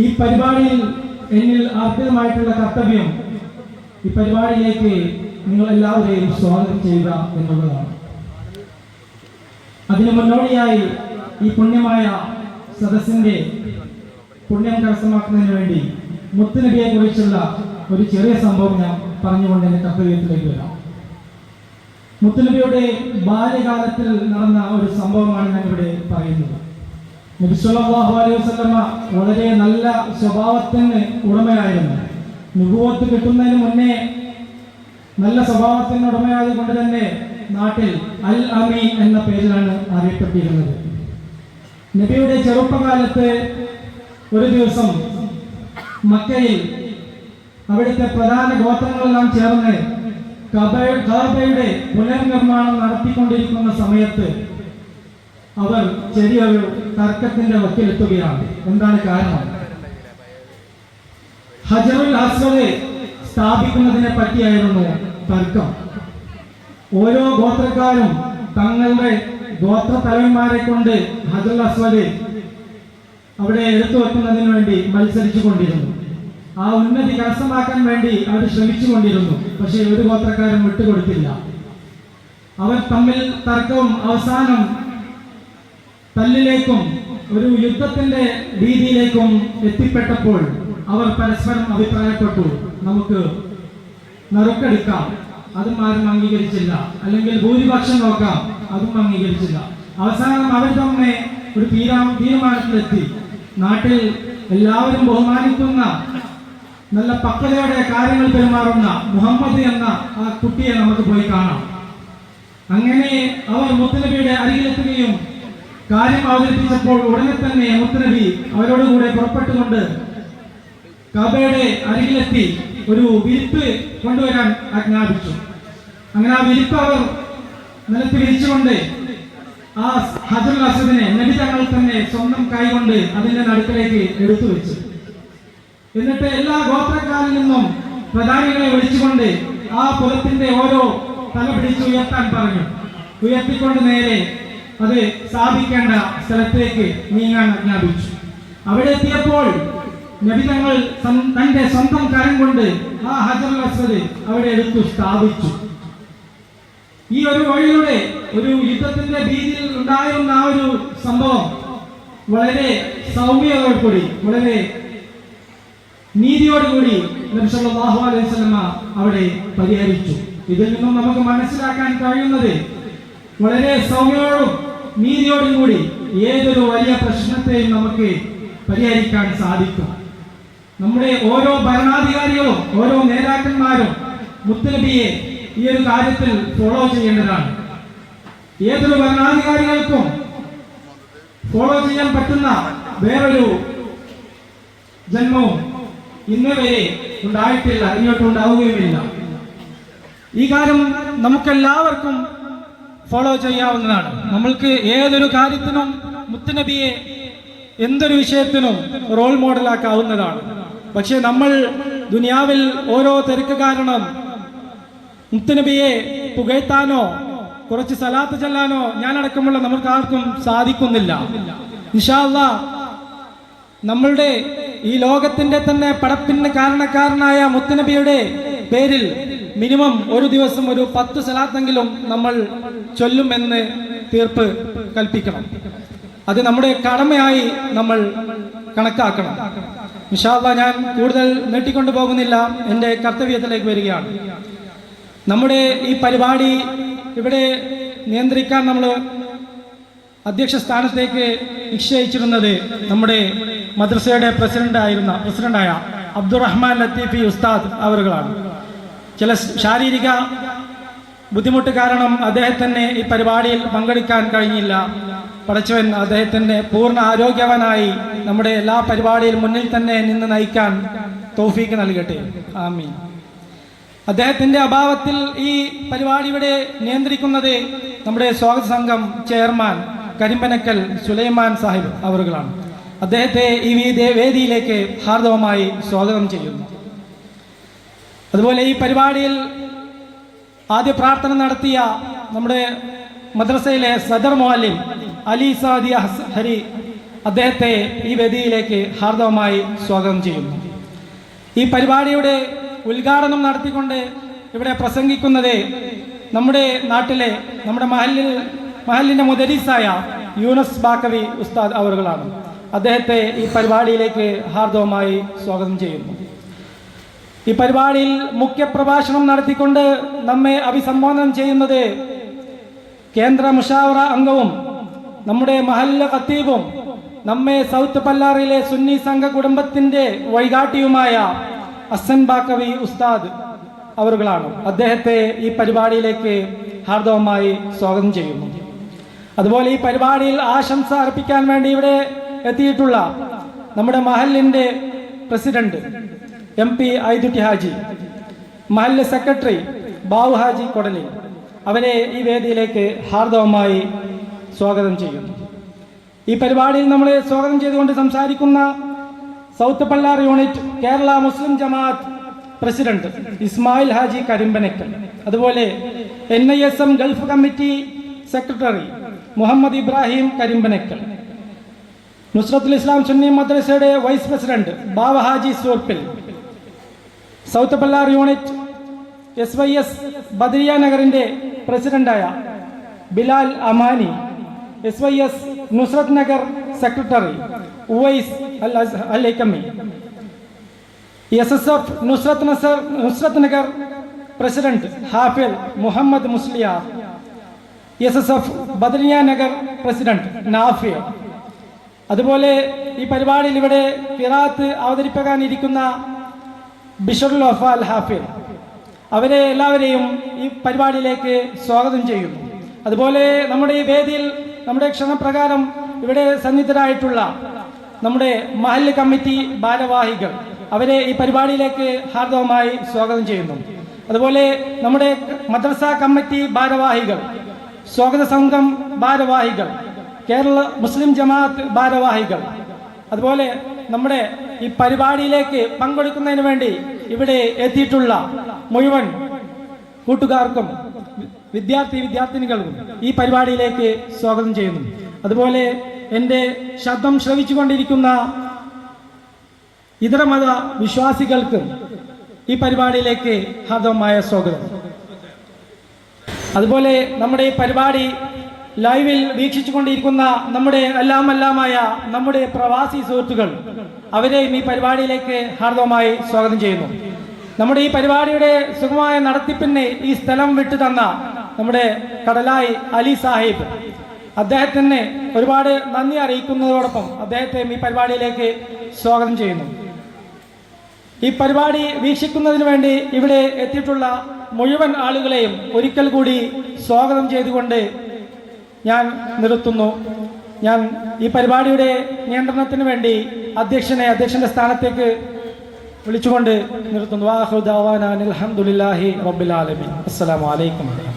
ഈ പരിപാടിയിൽ എന്നിൽ അർപ്പിതമായിട്ടുള്ള കർത്തവ്യം ഈ പരിപാടിയിലേക്ക് നിങ്ങൾ എല്ലാവരെയും സ്വാഗതം ചെയ്യുക എന്നുള്ളതാണ്. അതിന് മുന്നോടിയായി ഈ പുണ്യമായ സദസ്സിന്റെ പുണ്യം കരസ്ഥമാക്കുന്നതിന് വേണ്ടി മുത്തുനബിയെ കുറിച്ചുള്ള ഒരു ചെറിയ സംഭവം ഞാൻ പറഞ്ഞുകൊണ്ട് എന്റെ കർത്തവ്യത്തിലേക്ക് വരാം. മുത്തുനബിയുടെ ബാല്യകാലത്തിൽ നടന്ന ഒരു സംഭവമാണ് ഞാൻ ഇവിടെ പറയുന്നത്. നബി സല്ലല്ലാഹു അലൈഹി വസല്ലമ വളരെ നല്ല സ്വഭാവത്തിന് ഉടമയായിരുന്നു. നുബുവത്ത് കിട്ടുന്നതിന് മുന്നേ നല്ല സ്വഭാവത്തിന് ഉടമയായത് കൊണ്ട് തന്നെ നാട്ടിൽ അൽ അമീൻ എന്ന പേരിലാണ് അറിയപ്പെട്ടിരുന്നത്. നബിയുടെ ചെറുപ്പകാലത്ത് ഒരു ദിവസം മക്കയിൽ അവിടുത്തെ പ്രധാന ഗോത്രങ്ങളെല്ലാം ചേർന്ന് കബ- കഅബയുടെ പുനർനിർമ്മാണം നടത്തിക്കൊണ്ടിരിക്കുന്ന സമയത്ത് അവർ ചെറിയൊരു തർക്കത്തിന്റെ വക്കിലെത്തുകയാണ്. എന്താണ് കാരണം? ഹജറുൽ അസ്വദ് സ്ഥാപിക്കുന്നതിനെ പറ്റിയായിരുന്നു തർക്കം. ഓരോ ഗോത്രക്കാരും തങ്ങളുടെ ഗോത്ര തലവന്മാരെ കൊണ്ട് ഹജറുൽ അസ്വദ് അവിടെ എടുത്തു വെക്കുന്നതിന് വേണ്ടി മത്സരിച്ചു കൊണ്ടിരുന്നു ആ ഉന്നതി കരസ്ഥമാക്കാൻ വേണ്ടി അവർ ശ്രമിച്ചു കൊണ്ടിരുന്നു പക്ഷേ ഒരു ഗോത്രക്കാരും വിട്ടുകൊടുത്തില്ല. അവർ തമ്മിൽ തർക്കവും അവസാനം തല്ലിലേക്കും ഒരു യുദ്ധത്തിന്റെ രീതിയിലേക്കും എത്തിപ്പെട്ടപ്പോൾ അവർ പരസ്പരം അഭിപ്രായപ്പെട്ടു. നമുക്ക് നറുക്കെടുക്കാം. അതും ആരും അംഗീകരിച്ചില്ല. അല്ലെങ്കിൽ ഭൂരിപക്ഷം നോക്കാം. അതും അംഗീകരിച്ചില്ല. അവസാനം അവർ തന്നെ ഒരു തീരാ തീരുമാനത്തിലെത്തി. നാട്ടിൽ എല്ലാവരും ബഹുമാനിക്കുന്ന നല്ല പക്വതയോടെ കാര്യങ്ങൾ പെരുമാറുന്ന മുഹമ്മദ് എന്ന ആ കുട്ടിയെ നമുക്ക് പോയി കാണാം. അങ്ങനെ അവർ മുത്തനബിയുടെ അരികിലെത്തുകയും കാര്യം അവതരിപ്പിച്ചപ്പോൾ ഉടനെ തന്നെ മുത്തനബി അവരോട് കൂടെ പുറപ്പെട്ടുകൊണ്ട് കബയുടെ അരികിലെത്തി ഒരു വിരിപ്പ് കൊണ്ടുവരാൻ ആജ്ഞാപിച്ചു. അങ്ങനെ ആ വിരിപ്പ് അവർ നിലത്ത് വിരിച്ചുകൊണ്ട് ആ ഹജറുൽ അസദിനെ നബി തങ്ങൾ തന്നെ സ്വന്തം കൈകൊണ്ട് അതിന്റെ നടുക്കിലേക്ക് എടുത്തു വെച്ചു. എന്നിട്ട് എല്ലാ ഗോത്രക്കാരിൽ നിന്നും പ്രധാനികളെ വിളിച്ചുകൊണ്ട് ആ പുലത്തിന്റെ ഓരോ തല പിടിച്ച് ഉയർത്താൻ പറഞ്ഞു. ഉയർത്തിക്കൊണ്ട് നേരെ അത് സ്ഥാപിക്കേണ്ട സ്ഥലത്തേക്ക് നീങ്ങാൻ ആജ്ഞാപിച്ചു. അവിടെ എത്തിയപ്പോൾ നബി തങ്ങൾ തന്റെ സ്വന്തം കരം കൊണ്ട് ആ ഹജർ അസ്വദ് അവിടെ എടുത്തു സ്ഥാപിച്ചു. ഈ ഒരു വഴിയുടെ ഒരു യുദ്ധത്തിന്റെ ഭീതിയിൽ ഉണ്ടായിരുന്ന ആ ഒരു സംഭവം വളരെ സൗമ്യതയോടുകൂടി വളരെ നീതിയോടുകൂടി നബി സല്ലല്ലാഹു അലൈഹി വസല്ലമ അവിടെ പരിഹരിച്ചു. ഇതിൽ നിന്നും നമുക്ക് മനസ്സിലാക്കാൻ കഴിയുന്നത് വളരെ സൗമ്യയോടും നീതിയോടും കൂടി ഏതൊരു വലിയ പ്രശ്നത്തെയും നമുക്ക് പരിഹരിക്കാൻ സാധിക്കും. നമ്മുടെ ഓരോ ഭരണാധികാരികളും ഓരോ നേതാക്കന്മാരും മുത്തനബിയെ ഈ ഒരു കാര്യത്തിൽ ഫോളോ ചെയ്യേണ്ടതാണ്. ഏതൊരു ഭരണാധികാരികൾക്കും ഫോളോ ചെയ്യാൻ പറ്റുന്ന വേറൊരു ജന്മവും ഇന്ന് വരെ ഉണ്ടായിട്ടില്ല ഇങ്ങോട്ട് ഉണ്ടാവുകയുമില്ല. ഈ കാര്യം നമുക്കെല്ലാവർക്കും ഫോളോ ചെയ്യാവുന്നതാണ്. നമ്മൾക്ക് ഏതൊരു കാര്യത്തിനും മുത്തുനബിയെ എന്തൊരു വിഷയത്തിനും റോൾ മോഡലാക്കാവുന്നതാണ് പക്ഷെ നമ്മൾ ദുനിയാവിൽ ഓരോ തിരക്ക് കാരണം മുത്തുനബിയെ പുകഴ്ത്താനോ കുറച്ച് സലാത്ത് ചെല്ലാനോ ഞാനടക്കമുള്ള നമുക്ക് ആർക്കും സാധിക്കുന്നില്ല. നിഷാല്ല നമ്മളുടെ ഈ ലോകത്തിന്റെ തന്നെ പടപ്പിന് കാരണക്കാരനായ മുത്തുനബിയുടെ പേരിൽ മിനിമം ഒരു ദിവസം ഒരു പത്ത് സലാത്തെങ്കിലും നമ്മൾ ചൊല്ലുമെന്ന് തീർപ്പ് കൽപ്പിക്കണം. അത് നമ്മുടെ കടമയായി നമ്മൾ കണക്കാക്കണം. വിശാല ഞാൻ കൂടുതൽ നീട്ടിക്കൊണ്ടു പോകുന്നില്ല. എന്റെ കർത്തവ്യത്തിലേക്ക് വരികയാണ്. നമ്മുടെ ഈ പരിപാടി ഇവിടെ നിയന്ത്രിക്കാൻ നമ്മൾ അധ്യക്ഷ സ്ഥാനത്തേക്ക് നിശ്ചയിച്ചിരുന്നത് നമ്മുടെ മദ്രസയുടെ പ്രസിഡന്റ് ആയിരുന്ന പ്രസിഡന്റായ അബ്ദുറഹ്മാൻ ലത്തീഫി ഉസ്താദ് അവറുകളാണ്. ചില ശാരീരിക ബുദ്ധിമുട്ട് കാരണം അദ്ദേഹത്തിന് ഈ പരിപാടിയിൽ പങ്കെടുക്കാൻ കഴിഞ്ഞില്ല. പടച്ചവൻ അദ്ദേഹത്തിന്റെ പൂർണ ആരോഗ്യവാനായി നമ്മുടെ എല്ലാ പരിപാടിയിൽ മുന്നിൽ തന്നെ നിന്ന് നയിക്കാൻ തോഫീക്ക് നൽകട്ടെ. ആമീൻ. അദ്ദേഹത്തിന്റെ അഭാവത്തിൽ ഈ പരിപാടി ഇവിടെ നിയന്ത്രിക്കുന്നത് നമ്മുടെ സ്വാഗത സംഘം ചെയർമാൻ കരിമ്പനക്കൽ സുലൈമാൻ സാഹിബ് അവറുകളാണ്. അദ്ദേഹത്തെ ഈ വേദിയിലേക്ക് ഹാർദവമായി സ്വാഗതം ചെയ്യുന്നു. അതുപോലെ ഈ പരിപാടിയിൽ ആദ്യ പ്രാർത്ഥന നടത്തിയ നമ്മുടെ മദ്രസയിലെ സദർ മോലിം അലി സാദി ഹരി അദ്ദേഹത്തെ ഈ വേദിയിലേക്ക് ഹാർദവമായി സ്വാഗതം ചെയ്യുന്നു. ഈ പരിപാടിയുടെ ഉദ്ഘാടനം നടത്തിക്കൊണ്ട് ഇവിടെ പ്രസംഗിക്കുന്നത് നമ്മുടെ നാട്ടിലെ നമ്മുടെ മഹലിൽ മഹലിന്റെ മുദരീസായ യൂനസ് ബാക്കവി ഉസ്താദ് അവറുകളാണ്. അദ്ദേഹത്തെ ഈ പരിപാടിയിലേക്ക് ഹാർദവമായി സ്വാഗതം ചെയ്യുന്നു. ഈ പരിപാടിയിൽ മുഖ്യപ്രഭാഷണം നടത്തിക്കൊണ്ട് നമ്മെ അഭിസംബോധന ചെയ്യുന്നത് കേന്ദ്ര മുഷാവറ അംഗവും നമ്മുടെ മഹല്ല ഖത്തീബും നമ്മെ സൗത്ത് പല്ലാറിലെ സുന്നി സംഘ കുടുംബത്തിന്റെ വഴികാട്ടിയുമായ അസൻ ബാക്കവി ഉസ്താദ് അവറുകളാണ് അദ്ദേഹത്തെ ഈ പരിപാടിയിലേക്ക് ഹാർദവമായി സ്വാഗതം ചെയ്യുന്നു. അതുപോലെ ഈ പരിപാടിയിൽ ആശംസ അർപ്പിക്കാൻ വേണ്ടി ഇവിടെ എത്തിയിട്ടുള്ള നമ്മുടെ മഹലിന്റെ president M P Aidutty Haji മഹല്ല secretary Babu Haji Kodali അവനെ ഈ വേദിയിലേക്ക് ഹാർദവമായി സ്വാഗതം ചെയ്യുന്നു. ഈ പരിപാടിയിൽ നമ്മളെ സ്വാഗതം ചെയ്തുകൊണ്ട് സംസാരിക്കുന്ന south Pallar unit Kerala Muslim Jamaat president Ismail Haji Karimpanakkal അതുപോലെ N I S M Gulf committee secretary Muhammad Ibrahim Karimpanakkal Nusrathul Islam Sunni മദ്രസയുടെ vice president Baba Haji Soorppil south Pallar unit S Y S Badariya നഗറിന്റെ പ്രസിഡന്റായ Bilal Amani S Y S Nusrath Nagar secretary Uvais Al S S F Nusrath Nasar Nusrath Nagar president Hafil Muhammad Musliyar S S F Badariya Nagar president Nafiya അതുപോലെ ഈ പരിപാടിയിൽ ഇവിടെ കിറാത്ത് അവതരിപ്പിക്കാനിരിക്കുന്ന ബിഷറുൽ വഫ അൽ ഹാഫിൽ അവരെ എല്ലാവരെയും ഈ പരിപാടിയിലേക്ക് സ്വാഗതം ചെയ്യുന്നു. അതുപോലെ നമ്മുടെ ഈ വേദിയിൽ നമ്മുടെ ക്ഷണപ്രകാരം ഇവിടെ സന്നിധരായിട്ടുള്ള നമ്മുടെ മഹല്ല് കമ്മിറ്റി ഭാരവാഹികൾ അവരെ ഈ പരിപാടിയിലേക്ക് ഹാർദവമായി സ്വാഗതം ചെയ്യുന്നു. അതുപോലെ നമ്മുടെ മദ്രസ കമ്മിറ്റി ഭാരവാഹികൾ സ്വാഗത സംഘം ഭാരവാഹികൾ കേരള മുസ്ലിം ജമാഅത്ത് ഭാരവാഹികൾ അതുപോലെ നമ്മുടെ ഈ പരിപാടിയിലേക്ക് പങ്കെടുക്കുന്നതിന് വേണ്ടി ഇവിടെ എത്തിയിട്ടുള്ള മുഴുവൻ കൂട്ടുകാർക്കും വിദ്യാർത്ഥി വിദ്യാർത്ഥിനികൾക്കും ഈ പരിപാടിയിലേക്ക് സ്വാഗതം ചെയ്യുന്നു. അതുപോലെ എന്റെ ശബ്ദം ശ്രവിച്ചുകൊണ്ടിരിക്കുന്ന ഇതര മത വിശ്വാസികൾക്കും ഈ പരിപാടിയിലേക്ക് ഹാർദവമായ സ്വാഗതം. അതുപോലെ നമ്മുടെ ഈ പരിപാടി ലൈവിൽ വീക്ഷിച്ചുകൊണ്ടിരിക്കുന്ന നമ്മുടെ എല്ലാം എല്ലാമായ നമ്മുടെ പ്രവാസി സുഹൃത്തുക്കൾ അവരെയും ഈ പരിപാടിയിലേക്ക് ഹാർദവമായി സ്വാഗതം ചെയ്യുന്നു. നമ്മുടെ ഈ പരിപാടിയുടെ സുഖമായ നടത്തിപ്പിന് ഈ സ്ഥലം വിട്ടു തന്ന നമ്മുടെ കടലായി അലി സാഹിബ്. അദ്ദേഹത്തിന് ഒരുപാട് നന്ദി അറിയിക്കുന്നതോടൊപ്പം അദ്ദേഹത്തെ ഈ പരിപാടിയിലേക്ക് സ്വാഗതം ചെയ്യുന്നു. ഈ പരിപാടി വീക്ഷിക്കുന്നതിന് വേണ്ടി ഇവിടെ എത്തിയിട്ടുള്ള മുഴുവൻ ആളുകളെയും ഒരിക്കൽ കൂടി സ്വാഗതം ചെയ്തുകൊണ്ട് ഞാൻ നിർത്തുന്നു. ഞാൻ ഈ പരിപാടിയുടെ നിയന്ത്രണത്തിന് വേണ്ടി അധ്യക്ഷനെ അധ്യക്ഷന്റെ സ്ഥാനത്തേക്ക് വിളിച്ചുകൊണ്ട് നിർത്തുന്നു. വാഹുദാവാൻ അലഹമുല്ലാഹി റബ്ബിൽ ആലമീൻ. അസ്സലാമു അലൈക്കും